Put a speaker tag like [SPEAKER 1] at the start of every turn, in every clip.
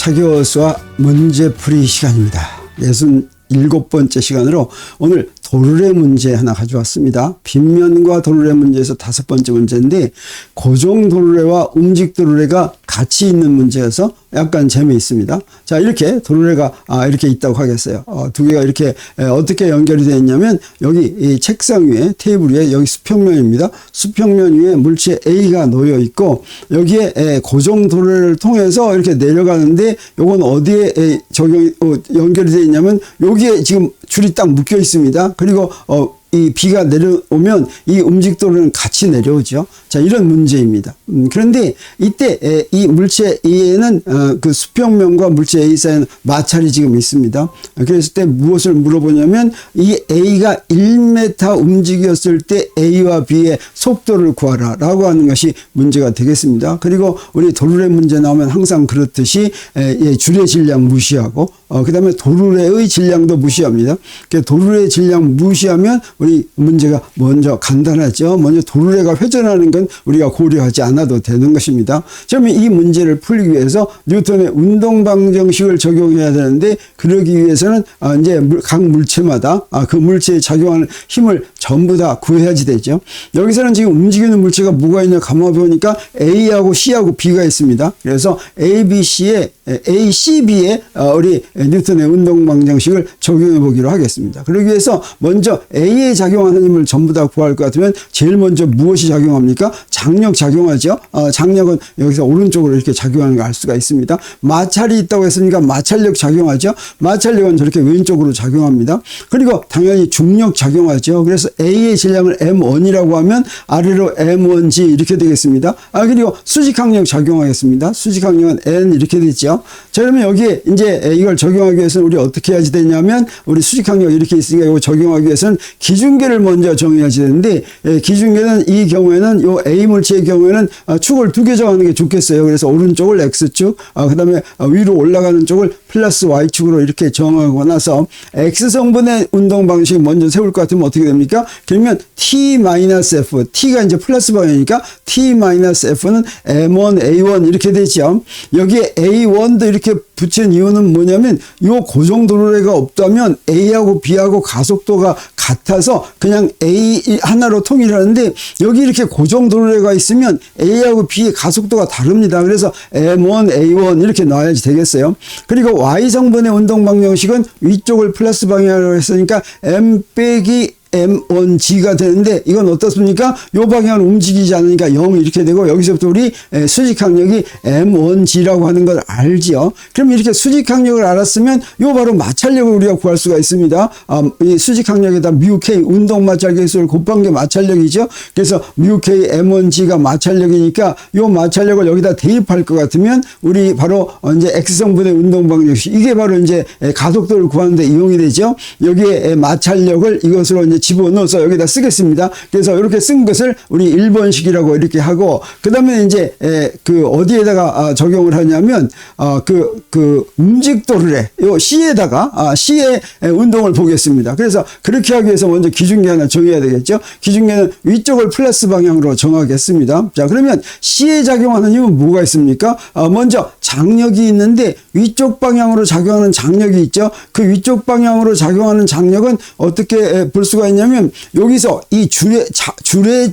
[SPEAKER 1] 차기워스와 문제풀이 시간입니다. 67번째 시간으로 오늘 도르래 문제 하나 가져왔습니다. 빗면과 도르래 문제에서 다섯 번째 문제인데 고정 도르래와 움직 도르래가 같이 있는 문제여서 약간 재미있습니다. 자 이렇게 도르래가 아, 이렇게 있다고 하겠어요. 어, 두 개가 이렇게 에, 어떻게 연결이 되어 있냐면 여기 이 책상 위에 테이블 위에 여기 수평면입니다. 수평면 위에 물체 A가 놓여 있고 여기에 에, 고정 도르래를 통해서 이렇게 내려가는데 요건 어디에 에, 적용 어, 연결이 되어 있냐면 여기에 지금 줄이 딱 묶여 있습니다. 그리고 어, 이 비가 내려오면 이 움직도로는 같이 내려오죠. 자, 이런 문제입니다. 음, 그런데 이때 에, 이 물체 A에는 어, 그 수평면과 물체 A 사이에는 마찰이 지금 있습니다. 그랬을 때 무엇을 물어보냐면 이 A가 1m 움직였을 때 A와 B의 속도를 구하라 라고 하는 것이 문제가 되겠습니다. 그리고 우리 도르래 문제 나오면 항상 그렇듯이 에, 예, 줄의 질량 무시하고 어, 그 다음에 도르래의 질량도 무시합니다. 그 도르래의 질량 무시하면 우리 문제가 먼저 간단하죠. 먼저 도르래가 회전하는 건 우리가 고려하지 않아도 되는 것입니다. 그러면 이 문제를 풀기 위해서 뉴턴의 운동 방정식을 적용해야 되는데 그러기 위해서는 아, 이제 물- 각 물체마다 아, 그 물체에 작용하는 힘을 전부 다 구해야지 되죠. 여기서는 지금 움직이는 물체가 뭐가 있냐 가만 보니까 A하고 C하고 B가 있습니다. 그래서 A, B, C에 A, C, B에 어, 우리 뉴턴의 운동 방정식을 적용해 보기로 하겠습니다. 그러기 위해서 먼저 A 에 작용하는 힘을 전부 다 구할 것 같으면 제일 먼저 무엇이 작용합니까? 장력 작용하죠. 어, 장력은 여기서 오른쪽으로 이렇게 작용하는 걸 알 수가 있습니다. 마찰이 있다고 했으니까 마찰력 작용하죠. 마찰력은 저렇게 왼쪽으로 작용합니다. 그리고 당연히 중력 작용하죠. 그래서 A의 질량을 M1이라고 하면 아래로 M1G 이렇게 되겠습니다. 아 그리고 수직항력 작용하겠습니다. 수직항력은 N 이렇게 되죠. 자 그러면 여기에 이제 이걸 적용하기 위해서는 우리 어떻게 해야지 되냐면 우리 수직항력 이렇게 있으니까 이거 적용하기 위해서는 기준 계를 먼저 정해야지 되는데 예, 기준계는 이 경우에는 요 A 물체의 경우에는 아, 축을 두 개 정하는 게 좋겠어요. 그래서 오른쪽을 X축, 아, 그 다음에 위로 올라가는 쪽을 플러스 Y축으로 이렇게 정하고 나서 X성분의 운동 방식 먼저 세울 것 같으면 어떻게 됩니까? 그러면 T-F, T가 이제 플러스 방향이니까 T-F는 M1, A1 이렇게 되죠. 여기에 A1도 이렇게 붙인 이유는 뭐냐면 요 고정 도로래가 없다면 A하고 B하고 가속도가 같아서 그냥 A 하나로 통일하는데 여기 이렇게 고정 도로래가 있으면 A하고 B의 가속도가 다릅니다. 그래서 M1, A1 이렇게 놔야지 되겠어요. 그리고 Y 성분의 운동 방정식은 위쪽을 플러스 방향으로 했으니까 M 빼기 M1G가 되는데 이건 어떻습니까? 요 방향으로 움직이지 않으니까 0 이렇게 되고 여기서부터 우리 에, 수직 항력이 M1G라고 하는 걸 알지요. 그럼 이렇게 수직 항력을 알았으면 요 바로 마찰력을 우리가 구할 수가 있습니다. 아, 이 수직 항력에다 뮤K 운동 마찰 계수를 곱한 게 마찰력이죠. 그래서 뮤K M1G가 마찰력이니까 요 마찰력을 여기다 대입할 것 같으면 우리 바로 이제 X성분의 운동 방정식 이게 바로 이제 에, 가속도를 구하는 데 이용이 되죠. 여기에 에, 마찰력을 이것으로 이제 집어넣어서 여기다 쓰겠습니다. 그래서 이렇게 쓴 것을 우리 1번식이라고 이렇게 하고 그 다음에 이제 에, 그 어디에다가 아, 적용을 하냐면 아, 그, 그 움직도를 해. 요 C에다가 아, C의 에, 운동을 보겠습니다. 그래서 그렇게 하기 위해서 먼저 기준계 하나 정해야 되겠죠. 기준계는 위쪽을 플러스 방향으로 정하겠습니다. 자 그러면 C에 작용하는 힘은 뭐가 있습니까? 아, 먼저 장력이 있는데 위쪽 방향으로 작용하는 장력이 있죠. 그 위쪽 방향으로 작용하는 장력은 어떻게 에, 볼 수가 있냐면 여기서 이 줄의 자, 줄의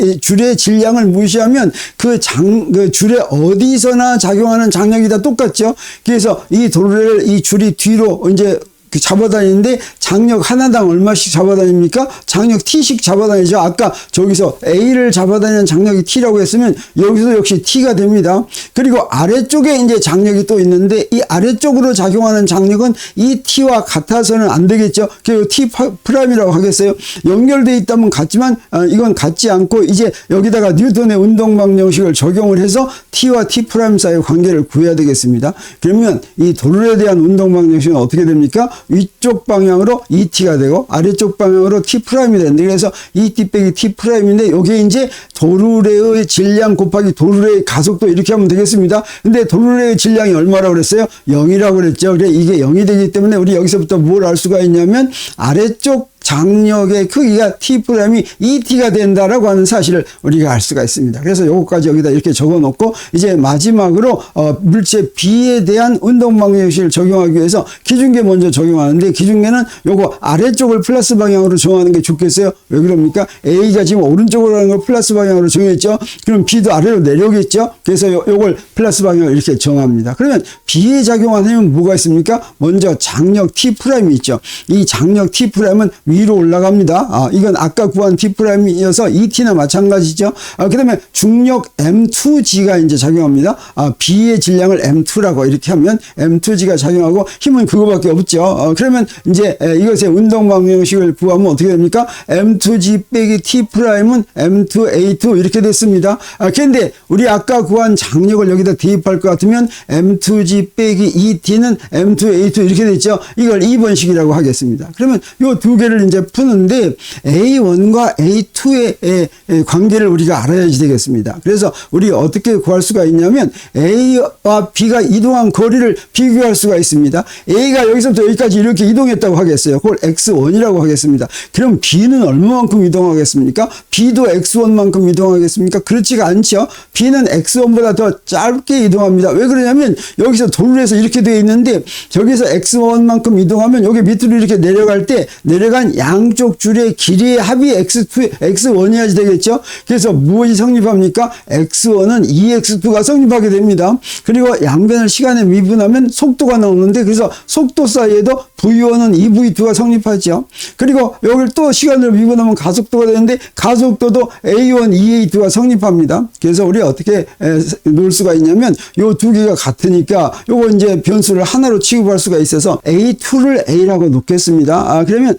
[SPEAKER 1] 에, 줄의 질량을 무시하면 그장그 줄에 어디서나 작용하는 장력이 다 똑같죠. 그래서 이 도로를 이 줄이 뒤로 이제 그 잡아다니는데 장력 하나당 얼마씩 잡아다닙니까? 장력 T씩 잡아다니죠. 아까 저기서 A를 잡아다니는 장력이 T라고 했으면 여기서 역시 T가 됩니다. 그리고 아래쪽에 이제 장력이 또 있는데 이 아래쪽으로 작용하는 장력은 이 T와 같아서는 안 되겠죠. 그 T 프라임이라고 하겠어요. 연결돼 있다면 같지만 어, 이건 같지 않고 이제 여기다가 뉴턴의 운동 방정식을 적용을 해서 T와 T 프라임 사이의 관계를 구해야 되겠습니다. 그러면 이 도르에 대한 운동 방정식은 어떻게 됩니까? 위쪽 방향으로 ET가 되고 아래쪽 방향으로 T 프라임이 되는데 그래서 ET 빼기 T 프라임인데 요게 이제 도르래의 질량 곱하기 도르래의 가속도 이렇게 하면 되겠습니다. 근데 도르래의 질량이 얼마라고 그랬어요? 0이라고 그랬죠. 그래 이게 0이 되기 때문에 우리 여기서부터 뭘 알 수가 있냐면 아래쪽 장력의 크기가 t 프라임이 2t가 된다라고 하는 사실을 우리가 알 수가 있습니다. 그래서 요거까지 여기다 이렇게 적어 놓고 이제 마지막으로 어, 물체 B에 대한 운동 방정식을 적용하기 위해서 기준계 먼저 적용하는데 기준계는 요거 아래쪽을 플러스 방향으로 정하는 게 좋겠어요. 왜 그럽니까? A가 지금 오른쪽으로 하는 걸 플러스 방향으로 정했죠. 그럼 B도 아래로 내려오겠죠. 그래서 요, 요걸 플러스 방향을 이렇게 정합니다. 그러면 B에 작용하면 뭐가 있습니까? 먼저 장력 T 프라임이 있죠. 이 장력 T 프라임은 위로 올라갑니다. 아, 이건 아까 구한 프라임이어서 ET나 마찬가지죠. 아, 그 다음에 중력 M2G가 이제 작용합니다. 아, B의 질량을 M2라고 이렇게 하면 M2G가 작용하고 힘은 그거밖에 없죠. 어, 그러면 이제 에, 이것의 운동 방정식을 구하면 어떻게 됩니까? M2G 빼기 T 프라임은 M2A2 이렇게 됐습니다. 아, 근데 우리 아까 구한 장력을 여기다 대입할 것 같으면 M2G 빼기 ET는 M2A2 이렇게 됐죠. 이걸 2번식이라고 하겠습니다. 그러면 요 두 개를 이제 푸는데 A1과 A2의 관계를 우리가 알아야지 되겠습니다. 그래서 우리 어떻게 구할 수가 있냐면 A와 B가 이동한 거리를 비교할 수가 있습니다. A가 여기서부터 여기까지 이렇게 이동했다고 하겠어요. 그걸 X1이라고 하겠습니다. 그럼 B는 얼마만큼 이동하겠습니까? B도 X1만큼 이동하겠습니까? 그렇지가 않죠. B는 X1보다 더 짧게 이동합니다. 왜 그러냐면 여기서 도로에서 이렇게 되어 있는데 저기서 X1만큼 이동하면 여기 밑으로 이렇게 내려갈 때 내려간 양쪽 줄의 길이의 합이 X2, X1이어야지 되겠죠. 그래서 무엇이 성립합니까? X1은 2X2가 성립하게 됩니다. 그리고 양변을 시간에 미분하면 속도가 나오는데 그래서 속도 사이에도 V1은 2V2가 성립하죠. 그리고 여기를 또 시간을 미분하면 가속도가 되는데 가속도도 A1, 2A2가 성립합니다. 그래서 우리 어떻게 에, 놓을 수가 있냐면 요 두 개가 같으니까 요거 이제 변수를 하나로 취급할 수가 있어서 A2를 A라고 놓겠습니다. 아, 그러면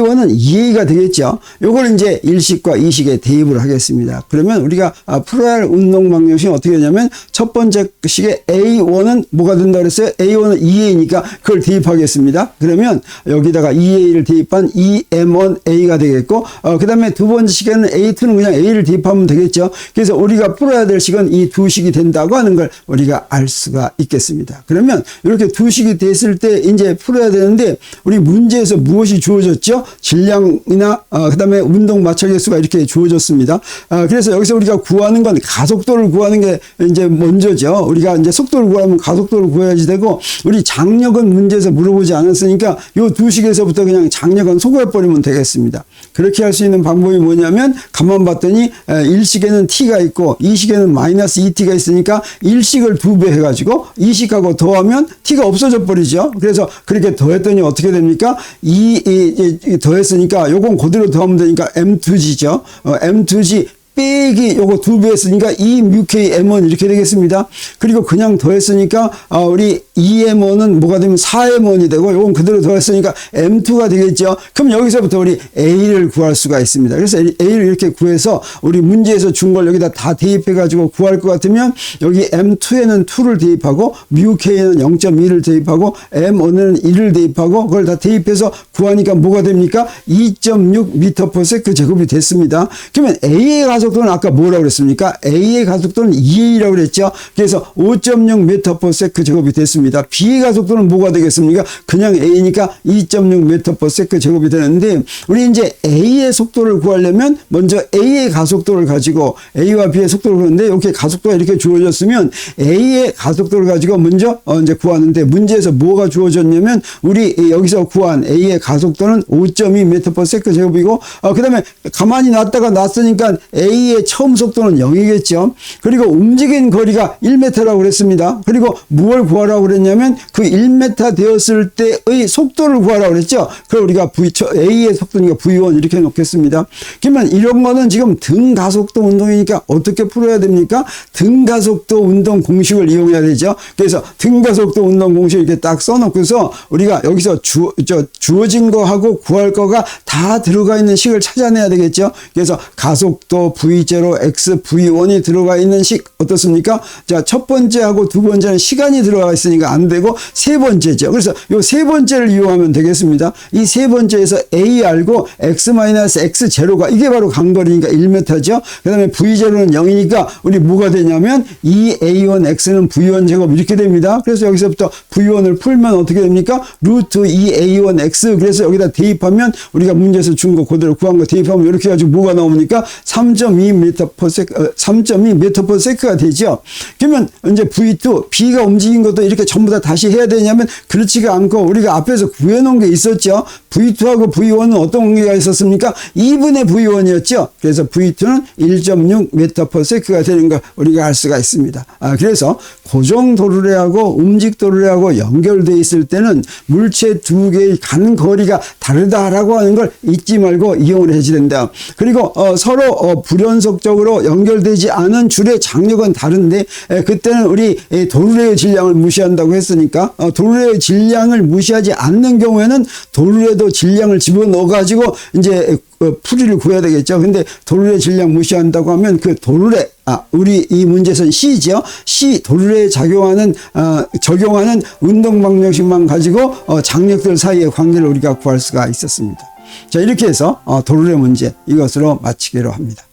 [SPEAKER 1] A1은 2A가 되겠죠. 요걸 이제 1식과 2식에 대입을 하겠습니다. 그러면 우리가 아, 풀어야 할 운동 방정식이 어떻게 되냐면 첫 번째 식에 A1은 뭐가 된다 그랬어요? A1은 2A니까 그걸 대입하겠습니다. 그러면 여기다가 2A를 대입한 2M1A가 되겠고 어, 그 다음에 두 번째 식에는 A2는 그냥 A를 대입하면 되겠죠. 그래서 우리가 풀어야 될 식은 이 두 식이 된다고 하는 걸 우리가 알 수가 있겠습니다. 그러면 이렇게 두 식이 됐을 때 이제 풀어야 되는데 우리 문제에서 무엇이 주어졌죠? 질량이나 어, 그 다음에 운동 마찰 개수가 이렇게 주어졌습니다. 아, 그래서 여기서 우리가 구하는 건 가속도를 구하는 게 이제 먼저죠. 우리가 이제 속도를 구하면 가속도를 구해야지 되고 우리 장력은 문제에서 물어보지 않았으니까 요 두 식에서부터 그냥 장력은 소거해 버리면 되겠습니다. 그렇게 할 수 있는 방법이 뭐냐면 가만 봤더니 에, 1식에는 t가 있고 2식에는 마이너스 2t가 있으니까 1식을 두 배 해가지고 2식하고 더하면 t가 없어져 버리죠. 그래서 그렇게 더했더니 어떻게 됩니까? 2, 이, 이, 더했으니까 요건 그대로 더하면 되니까 m2g죠. 어, m2g 빼기 요거 두 배 했으니까 2 뮤K M1 이렇게 되겠습니다. 그리고 그냥 더했으니까 아, 우리 2M1은 뭐가 되면 4M1이 되고 요건 그대로 더했으니까 M2가 되겠죠. 그럼 여기서부터 우리 A를 구할 수가 있습니다. 그래서 A를 이렇게 구해서 우리 문제에서 준 걸 여기다 다 대입해 가지고 구할 것 같으면 여기 M2에는 2를 대입하고 뮤K에는 0.2를 대입하고 M1에는 1을 대입하고 그걸 다 대입해서 구하니까 뭐가 됩니까? 2.6m/s 제곱이 됐습니다. 그러면 A의 가속도는 아까 뭐라고 그랬습니까? A의 가속도는 2A라고 그랬죠. 그래서 5.6m/s 제곱이 됐습니다. B의 가속도는 뭐가 되겠습니까? 그냥 A니까 2.6m/s 제곱이 되는데 우리 이제 A의 속도를 구하려면 먼저 A의 가속도를 가지고 A와 B의 속도를 구하는데 이렇게 가속도가 이렇게 주어졌으면 A의 가속도를 가지고 먼저 어 이제 구하는데 문제에서 뭐가 주어졌냐면 우리 여기서 구한 A의 가속도는 5.2m/s 제곱이고 어 그다음에 가만히 놨다가 놨으니까 A의 처음 속도는 0이겠죠. 그리고 움직인 거리가 1m라고 그랬습니다. 그리고 무엇을 구하라고 그랬냐면 그 1m 되었을 때의 속도를 구하라고 그랬죠. 그럼 우리가 V, A의 속도니까 V1 이렇게 놓겠습니다. 그러면 이런 거는 지금 등 가속도 운동이니까 어떻게 풀어야 됩니까? 등 가속도 운동 공식을 이용해야 되죠. 그래서 등 가속도 운동 공식 이렇게 딱 써놓고서 우리가 여기서 주, 저, 주어진 거하고 구할 거가 다 들어가 있는 식을 찾아내야 되겠죠. 그래서 가속도 V0, X, V1이 들어가 있는 식 어떻습니까? 자, 첫 번째하고 두 번째는 시간이 들어가 있으니까 되니까 안 되고 세 번째죠. 그래서 요 세 번째를 이용하면 되겠습니다. 이 세 번째에서 A 알고 X 마이너스 X 제로가 이게 바로 간거리니까 1m죠. 그 다음에 V 제로는 0이니까 우리 뭐가 되냐면 2A1 X는 V1 제곱 이렇게 됩니다. 그래서 여기서부터 V1을 풀면 어떻게 됩니까? 루트 2A1 X 그래서 여기다 대입하면 우리가 문제에서 준 거 그대로 구한 거 대입하면 이렇게 해가지고 뭐가 나옵니까? 3.2m per sec, 어, 3.2 m per sec가 되죠. 그러면 이제 V2 B가 움직인 것도 이렇게 전부 다 다시 해야 되냐면 그렇지가 않고 우리가 앞에서 구해놓은 게 있었죠. V2하고 V1은 어떤 관계가 있었습니까? 2분의 V1이었죠. 그래서 V2는 1.6 m per sec가 되는 걸 우리가 알 수가 있습니다. 아, 그래서 고정 도르래하고 움직 도르래하고 연결돼 있을 때는 물체 두 개의 간 거리가 다르다라고 하는 걸 잊지 말고 이용을 해야 된다. 그리고 어, 서로 어, 불연속적으로 연결되지 않은 줄의 장력은 다른데 에, 그때는 우리 이 도르래의 질량을 무시한다 고 했으니까 어, 도르래의 질량을 무시하지 않는 경우에는 도르래도 질량을 집어넣어 가지고 이제 어, 풀이를 구해야 되겠죠. 근데 도르래 질량 무시한다고 하면 그 도르래 아 우리 이 문제선 C죠. C 도르래에 작용하는 어, 적용하는 운동 방정식만 가지고 어, 장력들 사이의 관계를 우리가 구할 수가 있었습니다. 자 이렇게 해서 어, 도르래 문제 이것으로 마치기로 합니다.